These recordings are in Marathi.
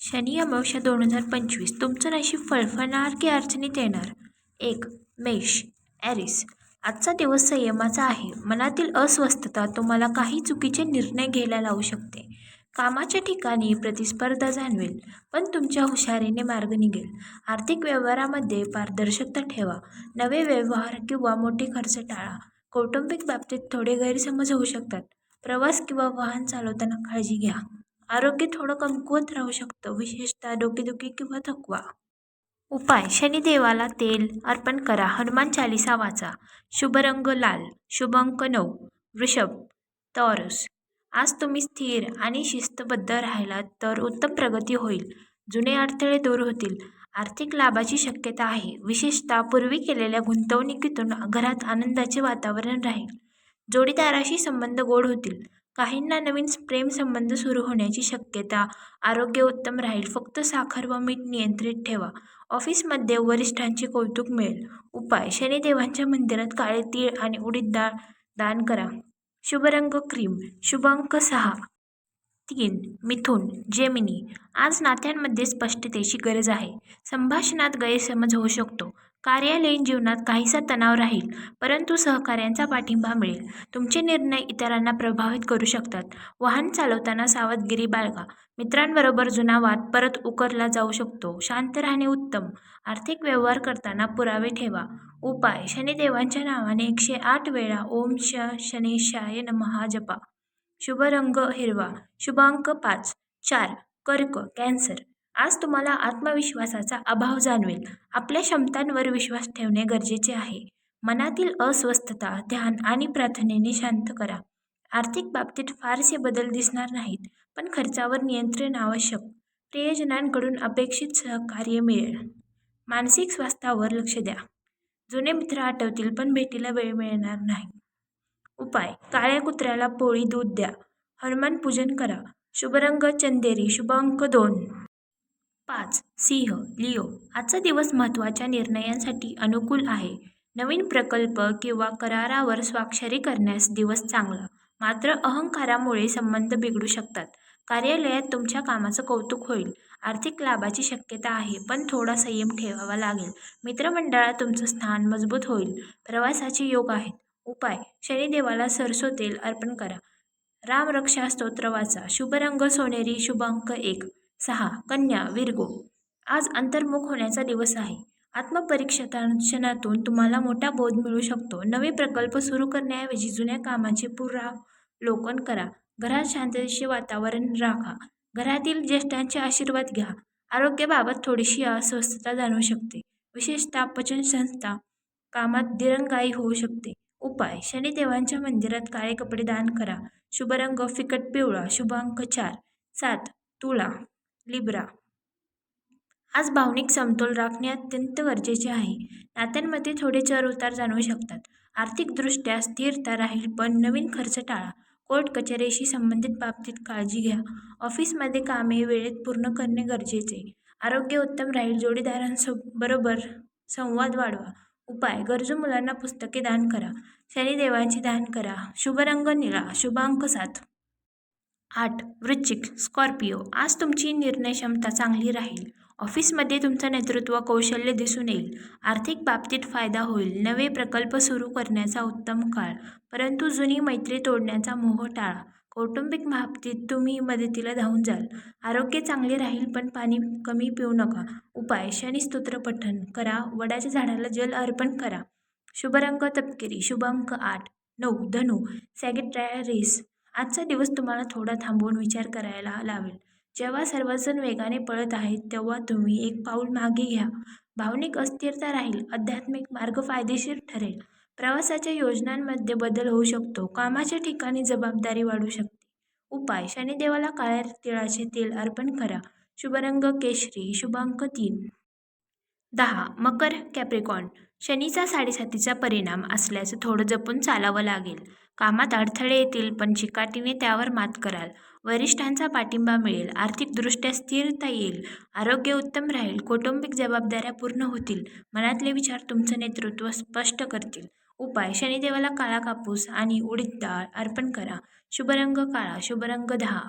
शनी अमावस्या दोन हजार पंचवीस. तुमचं नशीब फळफळणार की अडचणीत येणार? एक मेष. ॲरिस आजचा दिवस संयमाचा आहे. मनातील अस्वस्थता तुम्हाला काही चुकीचे निर्णय घ्यायला लावू शकते. कामाच्या ठिकाणी प्रतिस्पर्धा जाणवेल पण तुमच्या हुशारीने मार्ग निघेल. आर्थिक व्यवहारामध्ये पारदर्शकता ठेवा. नवे व्यवहार किंवा मोठे खर्च टाळा. कौटुंबिक बाबतीत थोडे गैरसमज होऊ शकतात. प्रवास किंवा वाहन चालवताना काळजी घ्या. आरोग्य थोडं कमकुवत राहू शकतं विशेषतः डोकेदुखी किंवा थकवा. उपाय शनिदेवाला तेल अर्पण करा हनुमान चालिसा वाचा शुभ रंग लाल शुभ अंक नऊ वृषभ तॉरस. आज तुम्ही स्थिर आणि शिस्तबद्ध राहिलात तर उत्तम प्रगती होईल. जुने अडथळे दूर होतील. आर्थिक लाभाची शक्यता आहे. विशेषतः पूर्वी केलेल्या गुंतवणुकीतून घरात आनंदाचे वातावरण राहील. जोडीदाराशी संबंध गोड होतील. काहींना नवीन प्रेमसंबंध सुरू होण्याची शक्यता. आरोग्य उत्तम राहील. फक्त साखर व मीठ नियंत्रित ठेवा. ऑफिसमध्ये वरिष्ठांचे कौतुक मिळेल. उपाय. शनिदेवांच्या मंदिरात काळे तीळ आणि उडीद डाळ दान करा. शुभ रंग क्रीम. शुभ अंक सहा. तीन. मिथुन. जेमिनी. आज नात्यांमध्ये स्पष्टतेची गरज आहे. संभाषणात गैरसमज होऊ शकतो. कार्यालयीन जीवनात काहीसा तणाव राहील परंतु सहकार्यांचा पाठिंबा मिळेल. तुमचे निर्णय इतरांना प्रभावित करू शकतात. वाहन चालवताना सावधगिरी बाळगा. मित्रांबरोबर जुना वाद परत उकरला जाऊ शकतो. शांत राहणे उत्तम. आर्थिक व्यवहार करताना पुरावे ठेवा. उपाय. शनिदेवांच्या नावाने एकशे आठ वेळा ओम श शनेशाय नमहा जपा. शुभ रंग हिरवा. शुभांक पाच. चार. कर्क. कॅन्सर. आज तुम्हाला आत्मविश्वासाचा अभाव जाणवेल. आपल्या क्षमतांवर विश्वास ठेवणे गरजेचे आहे. मनातील अस्वस्थता ध्यान आणि प्रार्थनेने शांत करा. आर्थिक बाबतीत फारसे बदल दिसणार नाहीत पण खर्चावर नियंत्रण आवश्यक. प्रियजनांकडून अपेक्षित सहकार्य मिळेल. मानसिक स्वास्थ्यावर लक्ष द्या. जुने मित्र आठवतील पण भेटीला वेळ मिळणार नाही. उपाय. काळ्या कुत्र्याला पोळी दूध द्या. हनुमान पूजन करा. शुभ रंग चंदेरी. शुभ अंक दोन. पाच सिंह लिओ आजचा दिवस महत्त्वाच्या निर्णयांसाठी अनुकूल आहे. नवीन प्रकल्प किंवा करारावर स्वाक्षरी करण्यास दिवस चांगला मात्र अहंकारामुळे संबंध बिघडू शकतात. कार्यालयात तुमच्या कामाचं कौतुक होईल. आर्थिक लाभाची शक्यता आहे पण थोडा संयम ठेवावा लागेल. मित्रमंडळात तुमचं स्थान मजबूत होईल. प्रवासाचे योग आहेत. उपाय शनिदेवाला सरसो तेल अर्पण करा. रामरक्षा स्तोत्र वाचा. शुभ रंग सोनेरी शुभ अंक एक. सहा कन्या विरगो. आज अंतर्मुख होण्याचा दिवस आहे. आत्मपरीक्षणातून तुम्हाला मोठा बोध मिळू शकतो. नवे प्रकल्प सुरू करण्याऐवजी जुन्या कामाचे पुरावलोकन करा. घरात शांततेचे वातावरण राखा. घरातील ज्येष्ठांचे आशीर्वाद घ्या. आरोग्याबाबत थोडीशी अस्वस्थता जाणवू शकते. विशेषतः पचनसंस्था कामात दिरंगाई होऊ शकते. उपाय शनिदेवांच्या मंदिरात काळे कपडे दान करा. शुभ रंग फिकट पिवळा शुभ अंक चार. सात तुळा लिब्रा. आज भावनिक समतोल राखणे अत्यंत गरजेचे आहे. नात्यांमध्ये थोडे चढ उतार जाणवू शकतात. आर्थिकदृष्ट्या स्थिरता राहील पण नवीन खर्च टाळा. कोर्ट कचेरीशी संबंधित बाबतीत काळजी घ्या. ऑफिसमध्ये कामे वेळेत पूर्ण करणे गरजेचे. आरोग्य उत्तम राहील जोडीदारांसोबरोबर संवाद वाढवा. उपाय गरजू मुलांना पुस्तके दान करा. शनिदेवांचे दान करा. शुभ रंग निळा. शुभांक साथ सात. आठ वृश्चिक स्कॉर्पिओ आज तुमची निर्णय क्षमता चांगली राहील. ऑफिसमध्ये तुमचं नेतृत्व कौशल्य दिसून येईल. आर्थिक बाबतीत फायदा होईल. नवे प्रकल्प सुरू करण्याचा उत्तम काळ. परंतु जुनी मैत्री तोडण्याचा मोह टाळा. कौटुंबिक बाबतीत तुम्ही मदतीला धावून जाल. आरोग्य चांगले राहील पण पाणी कमी पिऊ नका. उपाय शनी स्तोत्र पठण करा. वडाच्या झाडाला जल अर्पण करा. शुभ रंग तपकिरी. शुभ अंक आठ. नऊ. धनु. सॅगिट्रॅरिस आजचा दिवस तुम्हाला थोडा थांबवून विचार करायला लावेल. जेव्हा सर्वजण वेगाने पळत आहेत तेव्हा तुम्ही एक पाऊल मागे घ्या. भावनिक अस्थिरता राहील आध्यात्मिक मार्ग फायदेशीर ठरेल. प्रवासाच्या योजनांमध्ये बदल होऊ शकतो कामाच्या ठिकाणी जबाबदारी वाढू शकते. उपाय शनिदेवाला काळ्या तिळाचे तेल अर्पण करा. शुभरंग केशरी शुभांक तीन. दहा मकर कॅप्रिकॉन. शनीचा साडेसातीचा परिणाम असल्याचं थोडं जपून चालावं लागेल. कामात अडथळे येतील पण चिकाटीने त्यावर मात कराल. वरिष्ठांचा पाठिंबा मिळेल आर्थिकदृष्ट्या स्थिरता येईल आरोग्य उत्तम राहील कौटुंबिक जबाबदाऱ्या पूर्ण होतील मनातले विचार तुमचं नेतृत्व स्पष्ट करतील. उपाय शनिदेवाला काळा कापूस आणि उडीद डाळ अर्पण करा. शुभरंग काळा शुभरंग दहा.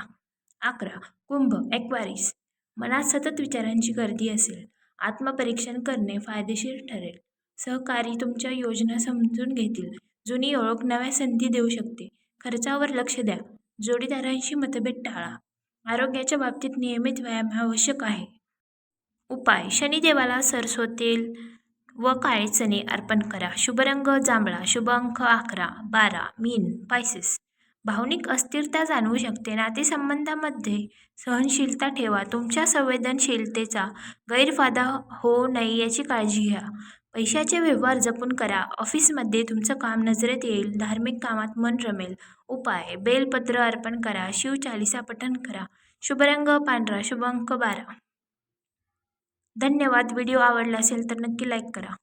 अकरा. कुंभ एक्वारीस. मनात सतत विचारांची गर्दी असेल. आत्मपरीक्षण करणे फायदेशीर ठरेल. सहकारी तुमच्या योजना समजून घेतील. जुनी ओळख नव्या संधी देऊ शकते. खर्चावर लक्ष द्या. जोडीदारांशी मतभेद टाळा. आरोग्याच्या बाबतीत नियमित व्यायाम आवश्यक आहे. उपाय. शनिदेवाला सरसो तेल व काळे चणे अर्पण करा. शुभरंग जांभळा. शुभ अंक अकरा बारा मीन पायसेस. भावनिक अस्थिरता जाणवू शकते. नातेसंबंधामध्ये सहनशीलता ठेवा. तुमच्या संवेदनशीलतेचा गैरफायदा होऊ नये याची काळजी घ्या. पैशाचे व्यवहार जपून करा. ऑफिसमध्ये तुमचं काम नजरेत येईल. धार्मिक कामात मन रमेल. उपाय बेलपत्र अर्पण करा. शिवचालिसा पठण करा. शुभ रंग पांढरा. शुभ अंक बारा. धन्यवाद. व्हिडिओ आवडला असेल तर नक्की लाईक करा.